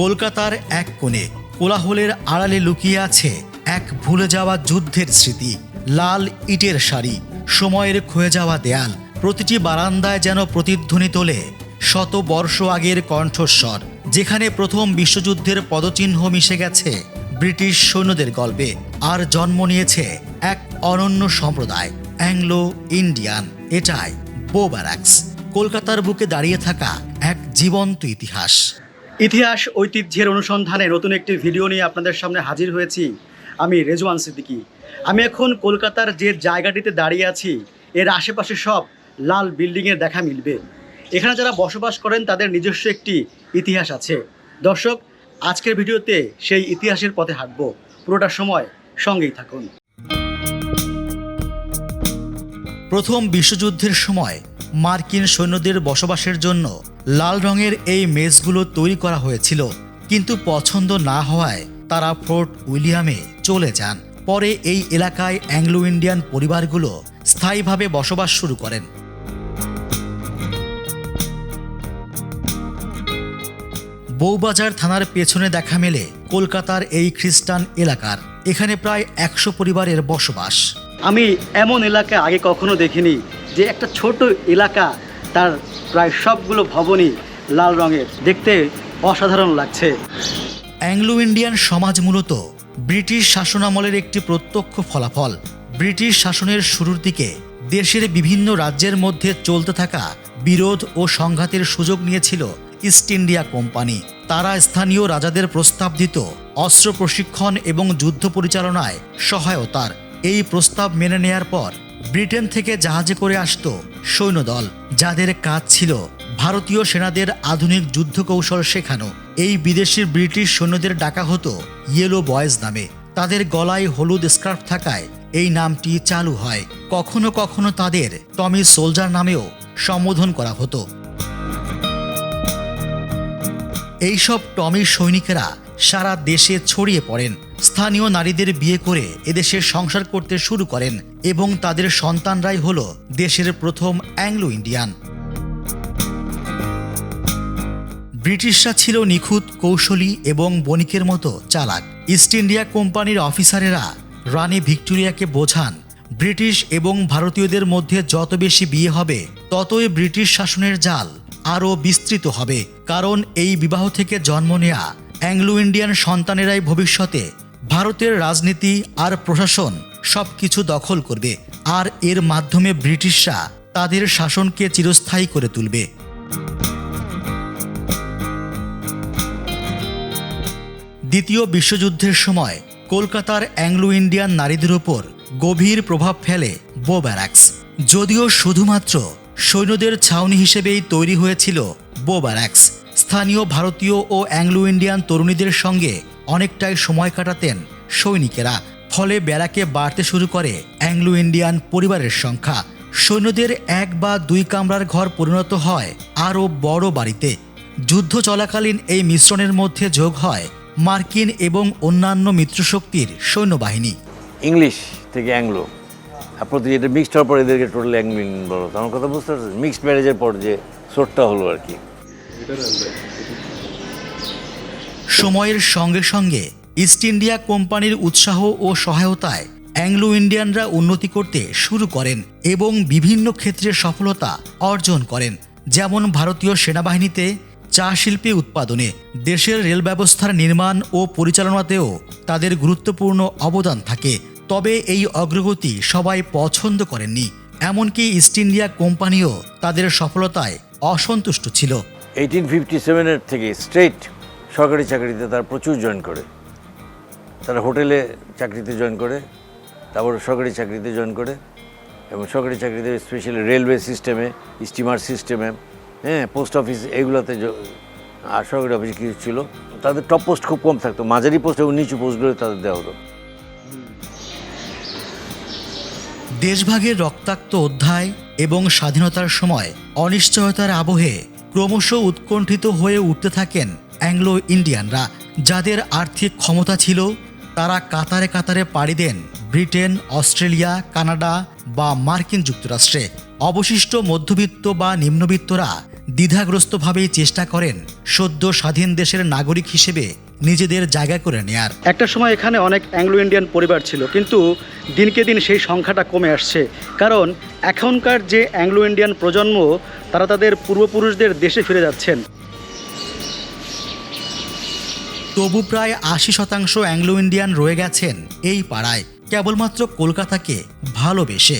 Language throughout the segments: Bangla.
কলকাতার এক কোণে কোলাহলের আড়ালে লুকিয়ে আছে এক ভুলে যাওয়া যুদ্ধের স্মৃতি। লাল ইটের শাড়ি, সময়ের ক্ষয়ে যাওয়া দেয়াল, প্রতিটি বারান্দায় যেন প্রতিধ্বনি তোলে শত বর্ষ আগের কণ্ঠস্বর, যেখানে প্রথম বিশ্বযুদ্ধের পদচিহ্ন মিশে গেছে ব্রিটিশ সৈন্যদের গল্পে আর জন্ম নিয়েছে এক অনন্য সম্প্রদায়, অ্যাংলো ইন্ডিয়ান। এটাই বো ব্যারাক্স, কলকাতার বুকে দাঁড়িয়ে থাকা এক জীবন্ত ইতিহাস। ইতিহাস ঐতিহ্যের অনুসন্ধানে নতুন একটি ভিডিও নিয়ে আপনাদের সামনে হাজির হয়েছি। আমি রেজওয়ান সিদ্দিকী। আমি এখন কলকাতার যে জায়গাটিতে দাঁড়িয়ে আছি, এর আশেপাশে সব লাল বিল্ডিংয়ের দেখা মিলবে। এখানে যারা বসবাস করেন, তাদের নিজস্ব একটি ইতিহাস আছে। দর্শক, আজকের ভিডিওতে সেই ইতিহাসের পথে হাঁটবো। পুরোটা সময় সঙ্গেই থাকুন। প্রথম বিশ্বযুদ্ধের সময় মার্কিন সৈন্যদের বসবাসের জন্য লাল রঙের এই মেজগুলো তৈরি করা হয়েছিল, কিন্তু পছন্দ না হওয়ায় তারা ফোর্ট উইলিয়ামে চলে যান। পরে এই এলাকায় অ্যাংলো ইন্ডিয়ান পরিবারগুলো স্থায়ীভাবে বসবাস শুরু করেন। বউবাজার থানার পেছনে দেখা মেলে কলকাতার এই খ্রিস্টান এলাকার। এখানে প্রায় একশো পরিবারের বসবাস। আমি এমন এলাকা আগে কখনো দেখিনি যে একটা ছোট এলাকা তার প্রায় সবগুলো ভবনই লাল রঙের দেখতে অসাধারণ লাগছে। অ্যাংলো ইন্ডিয়ান সমাজ মূলত ব্রিটিশ শাসনামলের একটি প্রত্যক্ষ ফলাফল। ব্রিটিশ শাসনের শুরুর দিকে দেশের বিভিন্ন রাজ্যের মধ্যে চলতে থাকা বিরোধ ও সংঘাতের সুযোগ নিয়েছিল ইস্ট ইন্ডিয়া কোম্পানি। তারা স্থানীয় রাজাদের প্রস্তাব দিত, অস্ত্র প্রশিক্ষণ এবং যুদ্ধ পরিচালনায় সহায়তার। এই প্রস্তাব মেনে নেয়ার পর ব্রিটেন থেকে জাহাজে করে আসত সৈন্যদল, যাদের কাজ ছিল ভারতীয় সেনাদের আধুনিক যুদ্ধ কৌশল শেখানো। এই বিদেশি ব্রিটিশ সৈন্যদের ডাকা হতো ইয়েলো বয়েজ নামে। তাদের গলায় হলুদ স্কার্ফ থাকায় এই নামটি চালু হয়। কখনো কখনো তাদের টমি সোলজার নামেও সম্বোধন করা হতো। এইসব টমি সৈনিকেরা সারা দেশে ছড়িয়ে পড়েন। স্থানীয় নারীদের বিয়ে করে এদেশে সংসার করতে শুরু করেন এবং তাদের সন্তানরাই হল দেশের প্রথম অ্যাংলো ইন্ডিয়ান। ব্রিটিশরা ছিল নিখুঁত, কৌশলী এবং বণিকের মতো চালাক। ইস্ট ইন্ডিয়া কোম্পানির অফিসারেরা রানী ভিক্টোরিয়াকে বোঝান, ব্রিটিশ এবং ভারতীয়দের মধ্যে যত বেশি বিয়ে হবে, ততই ব্রিটিশ শাসনের জাল আরও বিস্তৃত হবে। কারণ এই বিবাহ থেকে জন্ম নেয়া অ্যাংলো ইন্ডিয়ান সন্তানেরাই ভবিষ্যতে ভারতের রাজনীতি আর প্রশাসন সব কিছু দখল করবে, আর এর মাধ্যমে ব্রিটিশরা তাদের শাসনকে চিরস্থায়ী করে তুলবে। দ্বিতীয় বিশ্বযুদ্ধের সময় কলকাতার অ্যাংলো ইন্ডিয়ান নারীদের ওপর গভীর প্রভাব ফেলে বো ব্যারাক্স। যদিও শুধুমাত্র সৈন্যদের ছাউনি হিসেবেই তৈরি হয়েছিল বো ব্যারাক্স। স্থানীয় ভারতীয় ও অ্যাংলো ইন্ডিয়ান তরুণীদের সঙ্গে অনেকটাই সময় কাটাতেন সৈনিকেরা। ফলে ব্যারাকে বাড়তে শুরু করে অ্যাংলো ইন্ডিয়ান পরিবারের সংখ্যা। সৈন্যদের এক বা দুই কামরার ঘর পরিণত হয় আরও বড় বাড়িতে। যুদ্ধ চলাকালীন এই মিশ্রণের মধ্যে যোগ হয় মার্কিন এবং অন্যান্য মিত্রশক্তির সৈন্যবাহিনী। ইংলিশ থেকে অ্যাংলো। প্রতি এটা মিক্সড হওয়ার পর এদেরকে টোটাল বলো কথা বুঝতে মিক্সড ম্যারেজের পর যে সোটটা হলো আর কি। সময়ের সঙ্গে সঙ্গে ইস্ট ইন্ডিয়া কোম্পানির উৎসাহ ও সহায়তায় অ্যাংলো ইন্ডিয়ানরা উন্নতি করতে শুরু করেন এবং বিভিন্ন ক্ষেত্রে সফলতা অর্জন করেন। যেমন ভারতীয় সেনাবাহিনীতে চা শিল্পী উৎপাদনে, দেশের রেল ব্যবস্থার নির্মাণ ও পরিচালনাতেও তাদের গুরুত্বপূর্ণ অবদান থাকে। তবে এই অগ্রগতি সবাই পছন্দ করেননি। এমনকি ইস্ট ইন্ডিয়া কোম্পানিও তাদের সফলতায় অসন্তুষ্ট ছিল। এইটিন ফিফটি সেভেনের থেকে স্ট্রেট সরকারি চাকরিতে তারা প্রচুর জয়েন করে। তারা হোটেলে চাকরিতে জয়েন করে, তারপর সরকারি চাকরিতে জয়েন করে এবং সরকারি চাকরিতে স্পেশালি রেলওয়ে সিস্টেমে স্টিমার সিস্টেমে হ্যাঁ পোস্ট অফিস এগুলোতে আর সরকারি অফিস কিছু ছিল। তাদের টপ পোস্ট খুব কম থাকতো, মাঝারি পোস্ট এবং নিচু পোস্টগুলো তাদের দেওয়া হতো। দেশভাগের রক্তাক্ত অধ্যায় এবং স্বাধীনতার সময় অনিশ্চয়তার আবহে ক্রমশ উৎকণ্ঠিত হয়ে উঠতে থাকেন অ্যাংলো ইন্ডিয়ানরা যাদের আর্থিক ক্ষমতা ছিল, তারা কাতারে কাতারে পাড়ি দেন ব্রিটেন, অস্ট্রেলিয়া, কানাডা বা মার্কিন যুক্তরাষ্ট্রে। অবশিষ্ট মধ্যবিত্ত বা নিম্নবিত্তরা দ্বিধাগ্রস্তভাবেই চেষ্টা করেন সদ্য স্বাধীন দেশের নাগরিক হিসেবে নিজেদের জায়গা করে নেয়ার। একটা সময় এখানে অনেক অ্যাংলো ইন্ডিয়ান পরিবার ছিল, কিন্তু দিনকে দিন সেই সংখ্যাটা কমে আসছে। কারণ এখনকার যে অ্যাংলো ইন্ডিয়ান প্রজন্ম, তারা তাদের পূর্বপুরুষদের দেশে ফিরে যাচ্ছেন। তবু প্রায় আশি শতাংশ অ্যাংলো ইন্ডিয়ান রয়ে গেছেন এই পাড়ায়, কেবলমাত্র কলকাতাকে ভালোবেসে।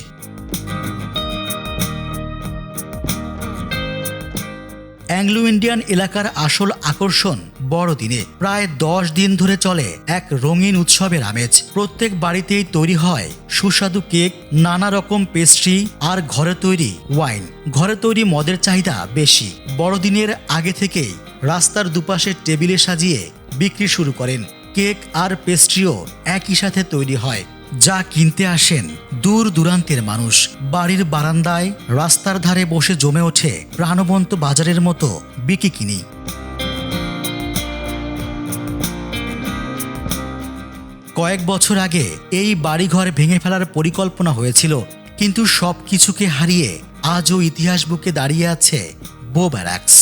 অ্যাংলো ইন্ডিয়ান এলাকার আসল আকর্ষণ বড়দিনে। প্রায় দশ দিন ধরে চলে এক রঙিন উৎসবের আমেজ। প্রত্যেক বাড়িতেই তৈরি হয় সুস্বাদু কেক, নানা রকম পেস্ট্রি আর ঘরে তৈরি ওয়াইন। ঘরে তৈরি মদের চাহিদা বেশি। বড়দিনের আগে থেকেই রাস্তার দুপাশে টেবিলে সাজিয়ে বিক্রি শুরু করেন। কেক আর পেস্ট্রিও একই সাথে তৈরি হয়। যা কিনতে আসেন দূর দূরান্তের মানুষ। বাড়ির বারান্দায় রাস্তার ধারে বসে জমে ওঠে প্রাণবন্ত বাজারের মতো বিকি কিনি। কয়েক বছর আগে এই বাড়িঘর ভেঙে ফেলার পরিকল্পনা হয়েছিল, কিন্তু সব কিছুকে হারিয়ে আজও ইতিহাস বুকে দাঁড়িয়ে আছে বো ব্যারাক্স